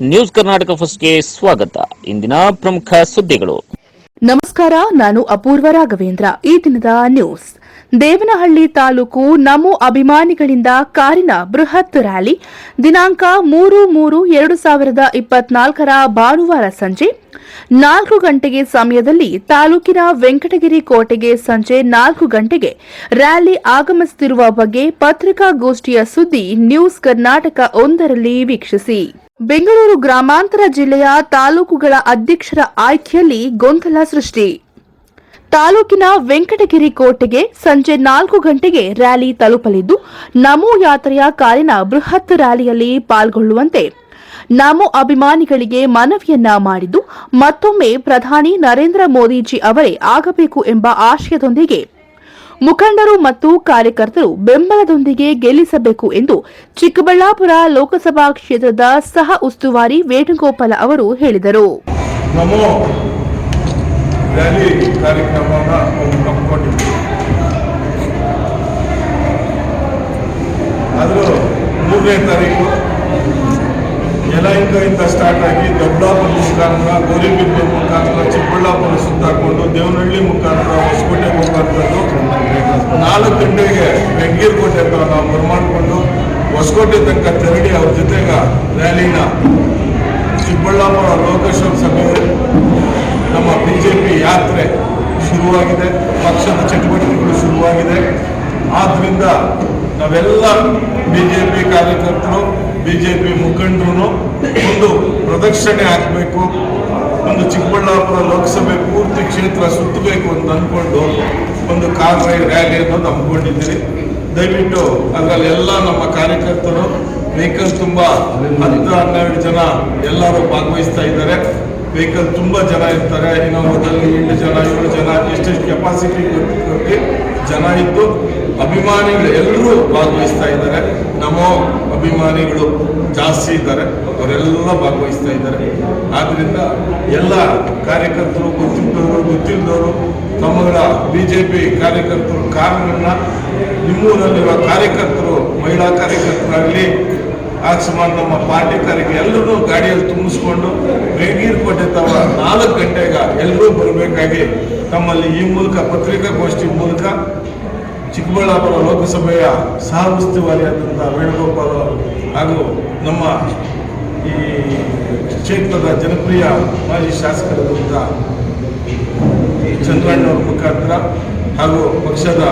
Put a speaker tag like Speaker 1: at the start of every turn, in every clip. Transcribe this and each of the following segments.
Speaker 1: News Karnataka ಫಸ್ಟ್ಗೆ ಸ್ವಾಗತ. ಇಂದಿನ ಪ್ರಮುಖ ಸುದ್ದಿಗಳು.
Speaker 2: ನಮಸ್ಕಾರ, ನಾನು ಅಪೂರ್ವ ರಾಘವೇಂದ್ರ. ಈ ದಿನದ ನ್ಯೂಸ್. ದೇವನಹಳ್ಳಿ ತಾಲೂಕು ನಮೋ ಅಭಿಮಾನಿಗಳಿಂದ ಕಾರಿನ ಬೃಹತ್ ರ್ಯಾಲಿ. ದಿನಾಂಕ ಮೂರು ಮೂರು ಎರಡು ಸಾವಿರದ ಇಪ್ಪತ್ನಾಲ್ಕರ ಭಾನುವಾರ ಸಂಜೆ. ನಾಲ್ಕು ಗಂಟೆಗೆ ಸಮಯದಲ್ಲಿ ತಾಲೂಕಿನ ವೆಂಕಟಗಿರಿ ಕೋಟೆಗೆ ಸಂಜೆ ನಾಲ್ಕು ಗಂಟೆಗೆ ರ್ಯಾಲಿ ಆಗಮಿಸುತ್ತಿರುವ ಬಗ್ಗೆ ಪತ್ರಿಕಾಗೋಷ್ಠಿಯ ಸುದ್ದಿ ನ್ಯೂಸ್ ಕರ್ನಾಟಕ ಒಂದರಲ್ಲಿ ವೀಕ್ಷಿಸಿ. ಬೆಂಗಳೂರು ಗ್ರಾಮಾಂತರ ಜಿಲ್ಲೆಯ ತಾಲೂಕುಗಳ ಅಧ್ಯಕ್ಷರ ಆಯ್ಕೆಯಲ್ಲಿ ಗೊಂದಲ ಸೃಷ್ಟಿ. ತಾಲೂಕಿನ ವೆಂಕಟಗಿರಿ ಕೋಟೆಗೆ ಸಂಜೆ ನಾಲ್ಕು ಗಂಟೆಗೆ ರ್ಯಾಲಿ ತಲುಪಲಿದ್ದು, ನಮೋ ಯಾತ್ರೆಯ ಕಾರಿನ ಬೃಹತ್ ರ್ಯಾಲಿಯಲ್ಲಿ ಪಾಲ್ಗೊಳ್ಳುವಂತೆ ನಮೋ ಅಭಿಮಾನಿಗಳಿಗೆ ಮನವಿಯನ್ನ ಮಾಡಿದ್ದು, ಮತ್ತೊಮ್ಮೆ ಪ್ರಧಾನಿ ನರೇಂದ್ರ ಮೋದಿಜಿ ಅವರೇ ಆಗಬೇಕು ಎಂಬ ಆಶಯದೊಂದಿಗೆ ಮುಖಂಡರು ಮತ್ತು ಕಾರ್ಯಕರ್ತರು ಬೆಂಬಲದೊಂದಿಗೆ ಗೆಲ್ಲಿಸಬೇಕು ಎಂದು ಚಿಕ್ಕಬಳ್ಳಾಪುರ ಲೋಕಸಭಾ ಕ್ಷೇತ್ರದ ಸಹ ಉಸ್ತುವಾರಿ ವೇಣುಗೋಪಾಲ ಅವರು ಹೇಳಿದರು.
Speaker 3: ತಾರೀಕು ಯಲಹಂಕದಿಂದ ಸ್ಟಾರ್ಟ್ ಆಗಿ ದೊಡ್ಡಾಪುರ ಮುಖಾಂತರ ಗೌರಿಬಿದ್ದೆ ಮುಖಾಂತರ ಚಿಕ್ಕಬಳ್ಳಾಪುರ ಸುತ್ತಾಕೊಂಡು ದೇವನಹಳ್ಳಿ ಮುಖಾಂತರ ಹೊಸಕೋಟೆ ಮುಖಾಂತರ ನಾಲ್ಕು ಗಂಟೆಗೆ ಬೆಂಗೀರ್ಕೋಟೆ ಹತ್ರ ನಾವು ಬರಮಾಡಿಕೊಂಡು ಹೊಸಕೋಟೆ ತನಕ ತೆರಳಿ ಅವ್ರ ಜೊತೆಗ ರ್ಯಾಲಿನ ಚಿಕ್ಕಬಳ್ಳಾಪುರ ಲೋಕಸಭಾ ಸಭೆಯಲ್ಲಿ ನಮ್ಮ ಬಿ ಜೆ ಪಿ ಯಾತ್ರೆ ಶುರುವಾಗಿದೆ. ಪಕ್ಷದ ಚಟುವಟಿಕೆಗಳು ಶುರುವಾಗಿದೆ. ಆದ್ದರಿಂದ ನಾವೆಲ್ಲ ಬಿ ಜೆ ಪಿ ಕಾರ್ಯಕರ್ತರು ಬಿ ಜೆ ಪಿ ಮುಖಂಡರು ಒಂದು ಪ್ರದಕ್ಷಿಣೆ ಹಾಕಬೇಕು. ಒಂದು ಚಿಕ್ಕಬಳ್ಳಾಪುರ ಲೋಕಸಭೆ ಪೂರ್ತಿ ಕ್ಷೇತ್ರ ಸುತ್ತಬೇಕು ಅಂತ ಅಂದ್ಕೊಂಡು ಒಂದು ಕಾರ್ ರೈಡ್ ರ್ಯಾಲಿ ಅನ್ನೋದು ಹಮ್ಮಿಕೊಂಡಿದ್ದೀರಿ. ದಯವಿಟ್ಟು ಅದರಲ್ಲಿ ಎಲ್ಲ ನಮ್ಮ ಕಾರ್ಯಕರ್ತರು ವೆಹಿಕಲ್ ತುಂಬ ಹನ್ನೆರಡು ಜನ ಎಲ್ಲರೂ ಭಾಗವಹಿಸ್ತಾ ಇದ್ದಾರೆ. ವೆಹಿಕಲ್ ತುಂಬ ಜನ ಇರ್ತಾರೆ. ಇನ್ನೊಂದರಲ್ಲಿ ಎಂಟು ಜನ, ಏಳು ಜನ, ಎಷ್ಟೆಷ್ಟು ಕೆಪಾಸಿಟಿ ಜನ ಇದ್ದು ಅಭಿಮಾನಿಗಳು ಎಲ್ಲರೂ ಭಾಗವಹಿಸ್ತಾ ಇದ್ದಾರೆ. ನಮ್ಮ ಅಭಿಮಾನಿಗಳು ಜಾಸ್ತಿ ಇದ್ದಾರೆ. ಅವರೆಲ್ಲ ಭಾಗವಹಿಸ್ತಾ ಇದ್ದಾರೆ. ಆದ್ದರಿಂದ ಎಲ್ಲ ಕಾರ್ಯಕರ್ತರು, ಗೊತ್ತಿದ್ದವರು, ಗೊತ್ತಿಲ್ಲದವರು, ತಮ್ಮಗಳ ಬಿ ಜೆ ಪಿ ಕಾರ್ಯಕರ್ತರು ಕಾರಣ ನಿಮ್ಮೂರಲ್ಲಿರುವ ಕಾರ್ಯಕರ್ತರು, ಮಹಿಳಾ ಕಾರ್ಯಕರ್ತರಾಗಲಿ ಆಕ್ಸಮಾನ್ ನಮ್ಮ ಪಾರ್ಟಿ ಕಾರ್ಯಕ್ಕೆ ಎಲ್ಲರೂ ಗಾಡಿಯಲ್ಲಿ ತುಂಬಿಸ್ಕೊಂಡು ವೇಗೀರ್ಕೋಟೆ ತವ ನಾಲ್ಕು ಗಂಟೆಗೆ ಎಲ್ಲರೂ ಬರಬೇಕಾಗಿ ತಮ್ಮಲ್ಲಿ ಈ ಮೂಲಕ ಪತ್ರಿಕಾಗೋಷ್ಠಿ ಮೂಲಕ ಚಿಕ್ಕಬಳ್ಳಾಪುರ ಲೋಕಸಭೆಯ ಸಹ ಉಸ್ತುವಾರಿಯಾದಂಥ ವೇಣುಗೋಪಾಲ್ ಹಾಗೂ ನಮ್ಮ ಈ ಕ್ಷೇತ್ರದ ಜನಪ್ರಿಯ ಮಾಜಿ ಶಾಸಕರಾದಂಥ ಚಂದ್ರಣ್ಣವರ ಮುಖಾಂತರ ಹಾಗೂ ಪಕ್ಷದ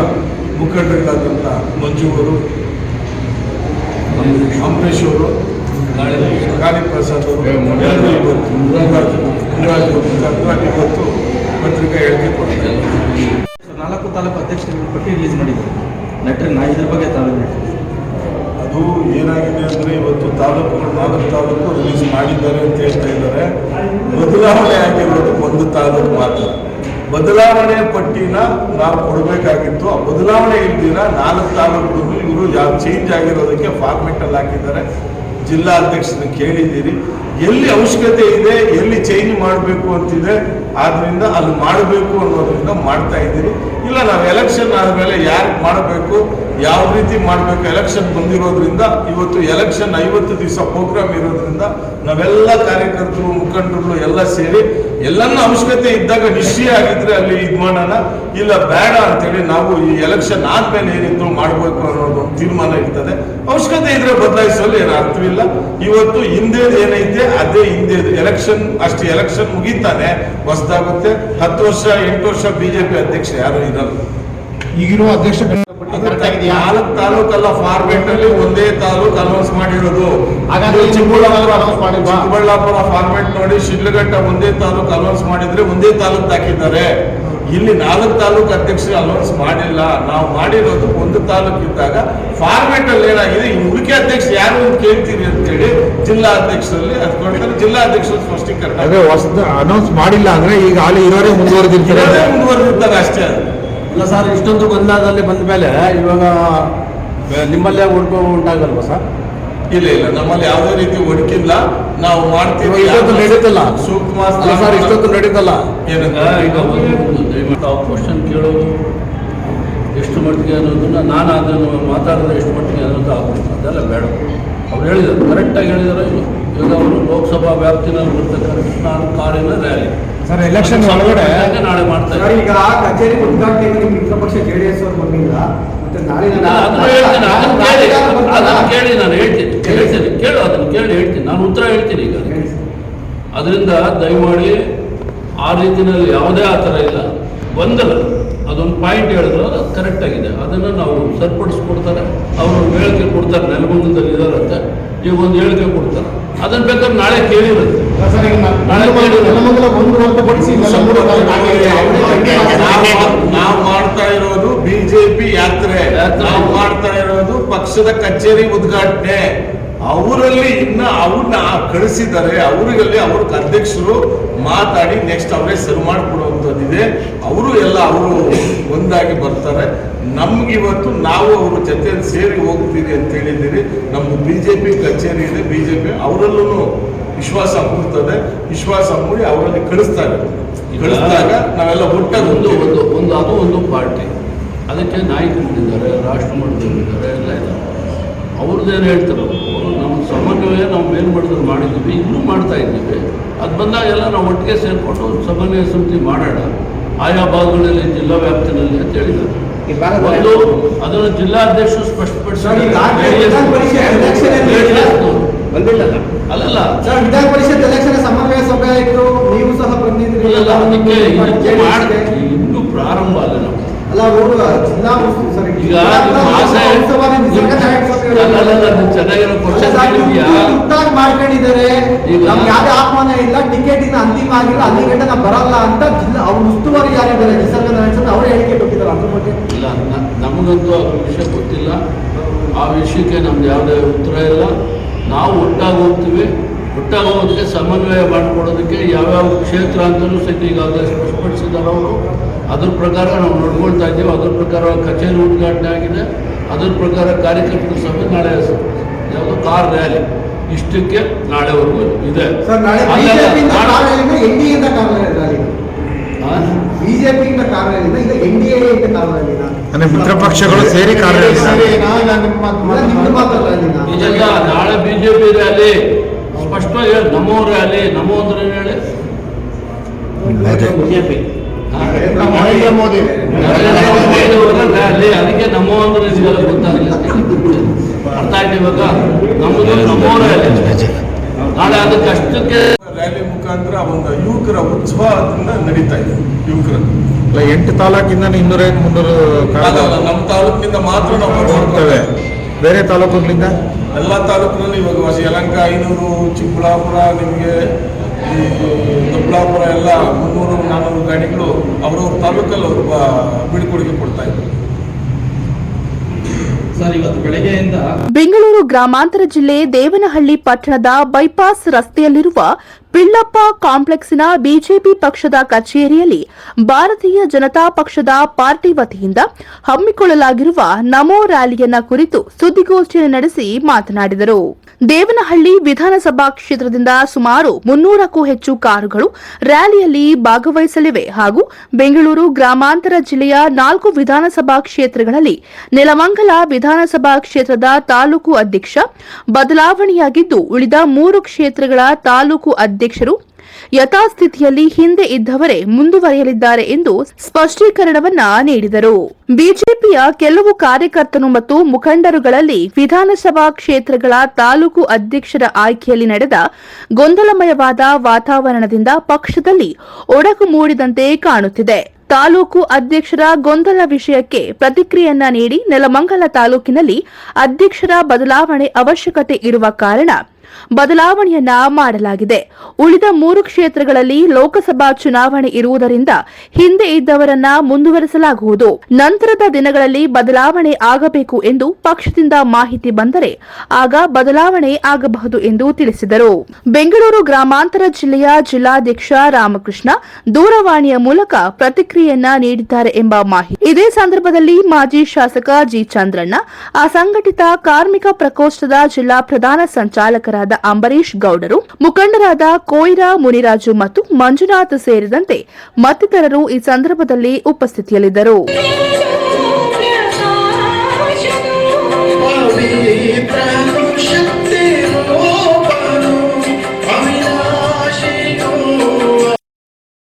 Speaker 3: ಮುಖಂಡರಾದಂಥ ಮಂಜು ಅವರು ಅಂಬರೀಶ್ ಅವರು ಕಾಳಿಪ್ರಸಾದ್ ಅವರು ಎಲ್ಲರೂ ಇವತ್ತು ಮುನಿರಾಜ್ ಇವತ್ತು ಪತ್ರಿಕೆ ಹೇಳಿಕೆ ಕೊಡ್ತಾರೆ
Speaker 4: ನಾಲ್ಕು ತಾಲೂಕು ಅಧ್ಯಕ್ಷರುಗಳ ಪಟ್ಟಿ ರಿಲೀಸ್ ಮಾಡಿದ್ದಾರೆ ನಟರು ನಾ ಇದ್ರ ಬಗ್ಗೆ ತಾವೇನು
Speaker 3: ಅದು ಏನಾಗಿದೆ ಅಂದರೆ ಇವತ್ತು ತಾಲೂಕು ನಾಲ್ಕು ತಾಲೂಕು ರಿಲೀಸ್ ಮಾಡಿದ್ದಾರೆ ಅಂತ ಹೇಳ್ತಾ ಇದ್ದಾರೆ. ಬದಲಾವಣೆ ಆಗಿರೋದು ಒಂದು ತಾಲೂಕು ಮಾತ್ರ. ಬದಲಾವಣೆ ಪಟ್ಟಿನ ನಾವು ಕೊಡಬೇಕಾಗಿತ್ತು. ಆ ಬದಲಾವಣೆ ಇಲ್ದಿರ ನಾಲ್ಕು ತಾಲೂಕು ಇವರು ಯಾವ ಚೇಂಜ್ ಆಗಿರೋದಕ್ಕೆ ಫಾರ್ಮೆಟ್ ಅಲ್ಲಿ ಹಾಕಿದ್ದಾರೆ. ಜಿಲ್ಲಾ ಅಧ್ಯಕ್ಷನ ಕೇಳಿದ್ದೀರಿ. ಎಲ್ಲಿ ಅವಶ್ಯಕತೆ ಇದೆ, ಎಲ್ಲಿ ಚೇಂಜ್ ಮಾಡಬೇಕು ಅಂತಿದೆ, ಆದ್ರಿಂದ ಅಲ್ಲಿ ಮಾಡಬೇಕು ಅನ್ನೋದ್ರಿಂದ ಮಾಡ್ತಾ ಇದ್ದೀರಿ. ಇಲ್ಲ, ನಾವು ಎಲೆಕ್ಷನ್ ಆದಮೇಲೆ ಯಾರು ಮಾಡಬೇಕು? ಯಾವ ರೀತಿ ಮಾಡಬೇಕು? ಎಲೆಕ್ಷನ್ ಬಂದಿರೋದ್ರಿಂದ ಇವತ್ತು ಎಲೆಕ್ಷನ್ ಐವತ್ತು ದಿವಸ ಪ್ರೋಗ್ರಾಮ್ ಇರೋದ್ರಿಂದ ನಾವೆಲ್ಲ ಕಾರ್ಯಕರ್ತರು ಮುಖಂಡರು ಎಲ್ಲ ಸೇರಿ ಎಲ್ಲನ್ನ ಅವಶ್ಯಕತೆ ಇದ್ದಾಗ ನಿಶ್ಚಯ ಆಗಿದ್ರೆ ಅಲ್ಲಿ ಇದು ಮಾಡೋಣ. ಇಲ್ಲ ಬೇಡ ಅಂತೇಳಿ ನಾವು ಈ ಎಲೆಕ್ಷನ್ ಆದ್ಮೇಲೆ ಏನಿದ್ರು ಮಾಡಬೇಕು ಅನ್ನೋದು ತೀರ್ಮಾನ ಇರ್ತದೆ. ಅವಶ್ಯಕತೆ ಇದ್ರೆ ಬದಲಾಯಿಸಲು ಏನು ಅರ್ಥವಿಲ್ಲ. ಇವತ್ತು ಹಿಂದೆ ಏನೈತೆ, ಅದೇ ಹಿಂದೆ ಎಲೆಕ್ಷನ್ ಅಷ್ಟು ಎಲೆಕ್ಷನ್ ಮುಗಿತಾನೆ. ಹೊಸದಾಗುತ್ತೆ. ಹತ್ತು ವರ್ಷ, ಎಂಟು ವರ್ಷ ಬಿಜೆಪಿ ಅಧ್ಯಕ್ಷ ಯಾರು ಇರಲ್ಲ.
Speaker 5: ಈಗಿರೋ ಅಧ್ಯಕ್ಷ
Speaker 3: ನಾಲ್ಕು ತಾಲೂಕಲ್ಲ ಫಾರ್ಮೆಟ್ ಅಲ್ಲಿ ಒಂದೇ ತಾಲೂಕು ಅನೌನ್ಸ್ ಮಾಡಿರೋದು? ಚಿಕ್ಕಬಳ್ಳಾಪುರ? ಫಾರ್ಮೆಟ್ ನೋಡಿ ಶಿಡ್ಲಘಟ್ಟ ಒಂದೇ ತಾಲೂಕು ಅನೌನ್ಸ್ ಮಾಡಿದ್ರೆ ಒಂದೇ ತಾಲೂಕು ಹಾಕಿದ್ದಾರೆ. ಇಲ್ಲಿ ನಾಲ್ಕು ತಾಲೂಕು ಅಧ್ಯಕ್ಷ ಅನೌನ್ಸ್ ಮಾಡಿಲ್ಲ. ನಾವು ಮಾಡಿರೋದು ಒಂದು ತಾಲೂಕು ಇದ್ದಾಗ ಫಾರ್ಮೆಟ್ ಅಲ್ಲಿ ಏನಾಗಿದೆ? ಈ ಮುಖ್ಯ ಅಧ್ಯಕ್ಷ ಯಾರು ಅಂತ ಕೇಳ್ತೀರಿ ಅಂತೇಳಿ ಜಿಲ್ಲಾ ಅಧ್ಯಕ್ಷರಲ್ಲಿ ಅದು ಜಿಲ್ಲಾ ಅಧ್ಯಕ್ಷರು ಸ್ಪಷ್ಟೀಕರಣ.
Speaker 5: ಅನೌನ್ಸ್ ಮಾಡಿಲ್ಲ ಅಂದ್ರೆ ಈಗ ಅಲ್ಲಿ ಇರೋರೇ ಮುಂದುವರೆದಿರ್ತಾರೆ.
Speaker 3: ಮುಂದುವರೆದಿರ್ತಾರೆ ಅಷ್ಟೇ ಅದು.
Speaker 4: ಇಲ್ಲ ಸರ್ ಇಷ್ಟೊಂದು ಗೊಂದಲದಲ್ಲಿ ಬಂದ ಮೇಲೆ ಇವಾಗ ನಿಮ್ಮಲ್ಲೇ ಹುಡುಕೋ ಉಂಟಾಗಲ್ವ ಸರ್?
Speaker 3: ಇಲ್ಲ ಇಲ್ಲ ನಮ್ಮಲ್ಲಿ ಯಾವುದೇ ರೀತಿ ಹುಡುಕಿಲ್ಲ ನಾವು ಮಾಡ್ತೀವಿ.
Speaker 4: ಇಷ್ಟೊತ್ತು ನಡೀತಲ್ಲ?
Speaker 3: ಸೂಕ್ತ
Speaker 4: ಅಲ್ಲ ಸರ್ ಇಷ್ಟೊತ್ತು ನಡೀತಲ್ಲ?
Speaker 3: ಏನಂತ?
Speaker 6: ಕ್ವಶನ್ ಕೇಳೋದು ಎಷ್ಟು ಮಟ್ಟಿಗೆ ಅನ್ನೋದನ್ನ ನಾನು ಅದನ್ನು ಮಾತಾಡಿದ್ರೆ ಎಷ್ಟು ಮಟ್ಟಿಗೆ ಅನ್ನೋದು ಆ ಪ್ರಶ್ನೆ. ಅದೆಲ್ಲ ಬೇಡ. ಅವ್ರು ಹೇಳಿದರು ಕರೆಕ್ಟಾಗಿ ಹೇಳಿದಾರೆ ಇವಾಗ ಅವರು ಲೋಕಸಭಾ ವ್ಯಾಪ್ತಿನಲ್ಲಿ ಬರ್ತಕ್ಕಂಥ ನಾನು ಕಾರಿನ ರ್ಯಾಲಿ
Speaker 5: ಸರ್ ಎಲೆಕ್ಷನ್ ಒಳಗಡೆ
Speaker 6: ನಾಳೆ ಮಾಡ್ತಾರೆ
Speaker 7: ಈಗ ಕಚೇರಿ ಉದ್ಘಾಟನೆಗೆ ನಿಮ್ಮ ಮಿತ್ರ ಪಕ್ಷ ಜೆಡಿಎಸ್ ಅವರು ಬಂದಿಲ್ಲ ಮತ್ತೆ ನಾಳೆ
Speaker 6: ಕೇಳಿ ನಾನು ಹೇಳ್ತೀನಿ ಹೇಳ್ತೀನಿ ಕೇಳು ಅದನ್ನು ಕೇಳಿ ಹೇಳ್ತೀನಿ. ನಾನು ಉತ್ತರ ಹೇಳ್ತೀನಿ ಈಗ. ಅದರಿಂದ ದಯಮಾಡಿ ಆ ರೀತಿಯಲ್ಲಿ ಯಾವುದೇ ಆ ಥರ ಇಲ್ಲ. ಗೊಂದಲ ಅದೊಂದು ಪಾಯಿಂಟ್ ಹೇಳಿದ್ರು ಅದು ಕರೆಕ್ಟ್ ಆಗಿದೆ. ಅದನ್ನು ನಾವು ಸರಿಪಡಿಸ್ಕೊಡ್ತಾರೆ. ಅವರು ಹೇಳಿಕೆ ಕೊಡ್ತಾರೆ ನೆಲಮಂಗಲದಲ್ಲಿ ಇದಾರಂತೆ. ಈಗ ಒಂದು ಹೇಳಿಕೆ ಕೊಡ್ತಾರೆ. ಅದನ್ನು ಬೇಕಾದ್ರೆ ನಾಳೆ ಕೇಳಿರುತ್ತೆ. ನಾಳೆ ಕೇಳಿರುತ್ತೆ.
Speaker 5: ನೆಲಮಂಗಲ ಒಂದು ಹೊರತುಪಡಿಸಿ ಇನ್ನೆಲ್ಲ ಮೂರು ತಾಲೂಕು ಆಗಿದೆ.
Speaker 3: ನಾವು ನಾವು ಮಾಡ್ತಾ ಇರೋದು ಬಿಜೆಪಿ ಯಾತ್ರೆ
Speaker 6: ಯಾತ್ರೆ.
Speaker 3: ನಾವು ಮಾಡ್ತಾ ಇರೋದು ಪಕ್ಷದ ಕಚೇರಿ ಉದ್ಘಾಟನೆ. ಅವರಲ್ಲಿ ಇನ್ನ ಅವ್ರನ್ನ ಕಳಿಸಿದ್ದಾರೆ. ಅವರಿಗಲ್ಲಿ ಅವ್ರ ಅಧ್ಯಕ್ಷರು ಮಾತಾಡಿ ನೆಕ್ಸ್ಟ್ ಅವರೇ ಸರಿ ಮಾಡಿಕೊಡುವಂಥದ್ದಿದೆ. ಅವರು ಎಲ್ಲ ಅವರು ಒಂದಾಗಿ ಬರ್ತಾರೆ. ನಮ್ಗಿವತ್ತು ನಾವು ಅವ್ರ ಜೊತೆ ಸೇರಿ ಹೋಗ್ತೀವಿ ಅಂತ ಹೇಳಿದ್ದೀರಿ. ನಮ್ದು ಬಿಜೆಪಿ ಕಚೇರಿ ಇದೆ. ಬಿಜೆಪಿ ಅವರಲ್ಲೂ ವಿಶ್ವಾಸ ಮೂಡ್ತದೆ. ವಿಶ್ವಾಸ ಮೂಡಿ ಅವರಲ್ಲಿ ಕಳಿಸ್ತಾರೆ. ಕಳಿಸಿದಾಗ ನಾವೆಲ್ಲ ಒಟ್ಟಾಗಿ
Speaker 6: ಒಂದು ಒಂದು ಒಂದು ಅದು ಒಂದು ಪಾರ್ಟಿ. ಅದಕ್ಕೆ ನಾಯಕರಿದ್ದಾರೆ ರಾಷ್ಟ್ರ ಮಟ್ಟದಲ್ಲಿದ್ದಾರೆ ಎಲ್ಲ ಇದ್ದಾರೆ. ಅವ್ರದ್ದೇನು ಹೇಳ್ತಾರೆ ನಮ್ಮ ಸಮನ್ವಯ ನಾವು ಮೇಲ್ಮಟ್ಟದಲ್ಲಿ ಮಾಡಿದ್ದೀವಿ ಇನ್ನೂ ಮಾಡ್ತಾ ಇದ್ದೀವಿ. ಅದು ಬಂದಾಗ ಎಲ್ಲ ನಾವು ಒಟ್ಟಿಗೆ ಸೇರಿಕೊಂಡು ಸಮನ್ವಯ ಸಮಿತಿ ಮಾಡೋಣ. ಆಯಾ ಭಾಗಗಳಲ್ಲಿ ಜಿಲ್ಲಾ ವ್ಯಾಪ್ತಿನಲ್ಲಿ ಅಂತ ಹೇಳಿದ್ದಾರೆ. ಒಂದು ಅದನ್ನು ಜಿಲ್ಲಾಧ್ಯಕ್ಷರು ಸ್ಪಷ್ಟಪಡಿಸಿ
Speaker 7: ಸರ್, ಈಗ ವಿಧಾನ ಪರಿಷತ್ election ಅಲ್ಲಿ- ಬಂದಿಲ್ಲಲ್ಲ
Speaker 6: ಅಲ್ಲಲ್ಲ.
Speaker 7: ಸರ್ ವಿಧಾನ ಪರಿಷತ್ ಎಲೆಕ್ಷನ್ ಸಮನ್ವಯ ಸಭೆ ಆಯಿತು. ನೀವು ಸಹ
Speaker 6: ಬಂದಿದ್ದೀರಿ. ಅದಕ್ಕೆ ನೀವು ಚೆನ್ನಾಗಿರೋ ಕ್ವಶನ್ ಕೇಳಿದ್ಯಾ
Speaker 7: ಮಾಡ್ಕೊಂಡಿದ್ದಾರೆ.
Speaker 6: ಈಗ-
Speaker 7: ನಮ್ಗೆ ಯಾವ್ದೇ ಆಹ್ವಾನ ಇಲ್ಲ ಟಿಕೆಟ್ ಇನ್ನು ಅಂತಿಮ ಆಗಿಲ್ಲ ಅಲ್ಲಿಗೆ ಗಂಟೆ ನಾವು ಬರಲ್ಲ ಅಂತ ಜಿಲ್ಲಾ ಅವ್ರ ಉಸ್ತುವಾರಿ ಯಾರಿದ್ದಾರೆ ನಿಸರ್ಗ ನಾರಾಯಣ ಅವರೇ ಹೇಳಿಕೆ ಕೊಟ್ಟಿದ್ದಾರೆ ಅದ್ರ ಬಗ್ಗೆ.
Speaker 6: ಇಲ್ಲ ನಮಗಂತೂ ಅದ್ರ ವಿಷಯ ಗೊತ್ತಿಲ್ಲ. ಆ ವಿಷಯಕ್ಕೆ ನಮ್ದು ಯಾವುದೇ ಉತ್ತರ ಇಲ್ಲ. ನಾವು ಒಟ್ಟಾಗಿ ಹೋಗ್ತೀವಿ. ಒಟ್ಟಾಗಿ ಹೋಗೋದಕ್ಕೆ ಸಮನ್ವಯ ಮಾಡಿಕೊಡೋದಕ್ಕೆ ಯಾವ್ಯಾವ ಕ್ಷೇತ್ರ ಅಂತಲೂ ಸಹಿತ ಈಗಾಗಲೇ ಸ್ಪಷ್ಟಪಡಿಸಿದ್ದಾರೆ ಅವರು. ಅದ್ರ ಪ್ರಕಾರ ನಾವು ನೋಡ್ಕೊಳ್ತಾ ಇದ್ದೀವಿ. ಅದ್ರ ಪ್ರಕಾರ ಕಚೇರಿ ಉದ್ಘಾಟನೆ ಆಗಿದೆ. ಅದ್ರ ಪ್ರಕಾರ ಕಾರ್ಯಕರ್ತರ ಸಭೆ ನಾಳೆ ಯಾವುದೋ ಕಾರ್ ರ್ಯಾಲಿ. ಇಷ್ಟಕ್ಕೆ ನಾಳೆವರೆಗೂ ಇದೆ.
Speaker 5: ಮಿತ್ರ ಪಕ್ಷಗಳು ಸೇರಿ
Speaker 6: ನಾಳೆ ಬಿಜೆಪಿ ರ್ಯಾಲಿ. ಸ್ಪಷ್ಟವಾಗಿ ಹೇಳಿ ನಮೋ ರ್ಯಾಲಿ ನಮೋ ಅಂದ್ರೆ ಏನ್ ಹೇಳಿ?
Speaker 5: ಬಿಜೆಪಿ ಮೋದಿ.
Speaker 6: ರ್ಯಾಲಿ ಅದಕ್ಕೆ ನಮೋ ಅಂದ್ರೆ ಇದೆಲ್ಲ ಗೊತ್ತಾಗಲಿಲ್ಲ. ಅರ್ಥ ಆಯ್ತು ಇವಾಗ? ನಮ್ಮದು ನಮೋ ರ್ಯಾಲಿ ನಾಳೆ ಅದಕ್ಕೆ ಅಷ್ಟಕ್ಕೆ
Speaker 3: ರ್ಯಾಲಿ ಮುಖಾಂತರ ಒಂದು ಯುವಕರ ಉತ್ಸವದಿಂದ ನಡೀತಾ ಇದೆ. ಯುವಕರ.
Speaker 5: ಎಂಟು ತಾಲೂಕಿಂದ ಇನ್ನೂರೈದು ಮುನ್ನೂರು
Speaker 3: ನಮ್ಮ ತಾಲೂಕಿನಿಂದ ಮಾತ್ರ ನಾವು ನೋಡ್ತೇವೆ
Speaker 5: ಬೇರೆ ತಾಲೂಕುಗಳಿಂದ?
Speaker 3: ಎಲ್ಲ ತಾಲೂಕಿನಲ್ಲಿ ಇವಾಗ ಹೊಸ ಯಲಂಕ, ಐನೂರು, ಚಿಕ್ಕಬಳ್ಳಾಪುರ, ನಿಮಗೆ ಈ ದೊಡ್ಡಬಳ್ಳಾಪುರ ಎಲ್ಲ ಮುನ್ನೂರು ನಾನ್ನೂರು ಗಾಡಿಗಳು ಅವ್ರವ್ರ ತಾಲೂಕಲ್ಲಿ ಅವರು ಬೀಳ್ಕೊಡುಗೆ ಕೊಡ್ತಾ ಇದ್ದಾರೆ
Speaker 2: ಬೆಂಗಳೂರು ಗ್ರಾಮಾಂತರ ಜಿಲ್ಲೆ ದೇವನಹಳ್ಳಿ ಪಟ್ಟಣದ ಬೈಪಾಸ್ ರಸ್ತೆಯಲ್ಲಿರುವ ಪಿಳ್ಳಪ್ಪ ಕಾಂಪ್ಲೆಕ್ಸ್ನ ಬಿಜೆಪಿ ಪಕ್ಷದ ಕಚೇರಿಯಲ್ಲಿ ಭಾರತೀಯ ಜನತಾ ಪಕ್ಷದ ಪಾರ್ಟಿ ವತಿಯಿಂದ ಹಮ್ಮಿಕೊಳ್ಳಲಾಗಿರುವ ನಮೋ ರ್ಯಾಲಿಯನ್ನ ಕುರಿತು ಸುದ್ದಿಗೋಷ್ಠಿಯನ್ನು ನಡೆಸಿ ಮಾತನಾಡಿದರು. ದೇವನಹಳ್ಳಿ ವಿಧಾನಸಭಾ ಕ್ಷೇತ್ರದಿಂದ ಸುಮಾರು ಮುನ್ನೂರಕ್ಕೂ ಹೆಚ್ಚು ಕಾರುಗಳು ರ್ಯಾಲಿಯಲ್ಲಿ ಭಾಗವಹಿಸಲಿವೆ ಹಾಗೂ ಬೆಂಗಳೂರು ಗ್ರಾಮಾಂತರ ಜಿಲ್ಲೆಯ ನಾಲ್ಕು ವಿಧಾನಸಭಾ ಕ್ಷೇತ್ರಗಳಲ್ಲಿ ನೆಲಮಂಗಲ ವಿಧಾನಸಭಾ ಕ್ಷೇತ್ರದ ತಾಲೂಕು ಅಧ್ಯಕ್ಷ ಬದಲಾವಣೆಯಾಗಿದ್ದು, ಉಳಿದ ಮೂರು ಕ್ಷೇತ್ರಗಳ ತಾಲೂಕು ಅಧ್ಯಕ್ಷರು ಯಥಾಸ್ಥಿತಿಯಲ್ಲಿ ಹಿಂದೆ ಇದ್ದವರೇ ಮುಂದುವರೆಯಲಿದ್ದಾರೆ ಎಂದು ಸ್ಪಷ್ಟೀಕರಣವನ್ನ ನೀಡಿದರು. ಬಿಜೆಪಿಯ ಕೆಲವು ಕಾರ್ಯಕರ್ತರು ಮತ್ತು ಮುಖಂಡರುಗಳಲ್ಲಿ ವಿಧಾನಸಭಾ ಕ್ಷೇತ್ರಗಳ ತಾಲೂಕು ಅಧ್ಯಕ್ಷರ ಆಯ್ಕೆಯಲ್ಲಿ ನಡೆದ ಗೊಂದಲಮಯವಾದ ವಾತಾವರಣದಿಂದ ಪಕ್ಷದಲ್ಲಿ ಒಡಕು ಮೂಡಿದಂತೆ ಕಾಣುತ್ತಿದೆ. ತಾಲೂಕು ಅಧ್ಯಕ್ಷರ ಗೊಂದಲ ವಿಷಯಕ್ಕೆ ಪ್ರತಿಕ್ರಿಯೆಯನ್ನ ನೀಡಿ ನೆಲಮಂಗಲ ತಾಲೂಕಿನಲ್ಲಿ ಅಧ್ಯಕ್ಷರ ಬದಲಾವಣೆ ಅವಶ್ಯಕತೆ ಇರುವ ಕಾರಣ ಬದಲಾವಣೆಯನ್ನ ಮಾಡಲಾಗಿದೆ. ಉಳಿದ ಮೂರು ಕ್ಷೇತ್ರಗಳಲ್ಲಿ ಲೋಕಸಭಾ ಚುನಾವಣೆ ಇರುವುದರಿಂದ ಹಿಂದೆ ಇದ್ದವರನ್ನ ಮುಂದುವರೆಸಲಾಗುವುದು. ನಂತರದ ದಿನಗಳಲ್ಲಿ ಬದಲಾವಣೆ ಆಗಬೇಕು ಎಂದು ಪಕ್ಷದಿಂದ ಮಾಹಿತಿ ಬಂದರೆ ಆಗ ಬದಲಾವಣೆ ಆಗಬಹುದು ಎಂದು ತಿಳಿಸಿದರು. ಬೆಂಗಳೂರು ಗ್ರಾಮಾಂತರ ಜಿಲ್ಲೆಯ ಜಿಲ್ಲಾಧ್ಯಕ್ಷ ರಾಮಕೃಷ್ಣ ದೂರವಾಣಿಯ ಮೂಲಕ ಪ್ರತಿಕ್ರಿಯೆಯನ್ನ ನೀಡಿದ್ದಾರೆ ಎಂಬ ಮಾಹಿತಿ. ಇದೇ ಸಂದರ್ಭದಲ್ಲಿ ಮಾಜಿ ಶಾಸಕ ಜಿ ಚಂದ್ರಣ್ಣ, ಅಸಂಘಟಿತ ಕಾರ್ಮಿಕ ಪ್ರಕೋಷ್ಠದ ಜಿಲ್ಲಾ ಪ್ರಧಾನ ಸಂಚಾಲಕರಾದ ಅಂಬರೀಶ್ ಗೌಡರು ಮುಖಂಡರಾದ ಕೋಯ್ರಾ ಮುನಿರಾಜು ಮತ್ತು ಮಂಜುನಾಥ್ ಸೇರಿದಂತೆ ಮತ್ತಿತರರು ಈ ಸಂದರ್ಭದಲ್ಲಿ ಉಪಸ್ಥಿತಿಯಲ್ಲಿದ್ದರು.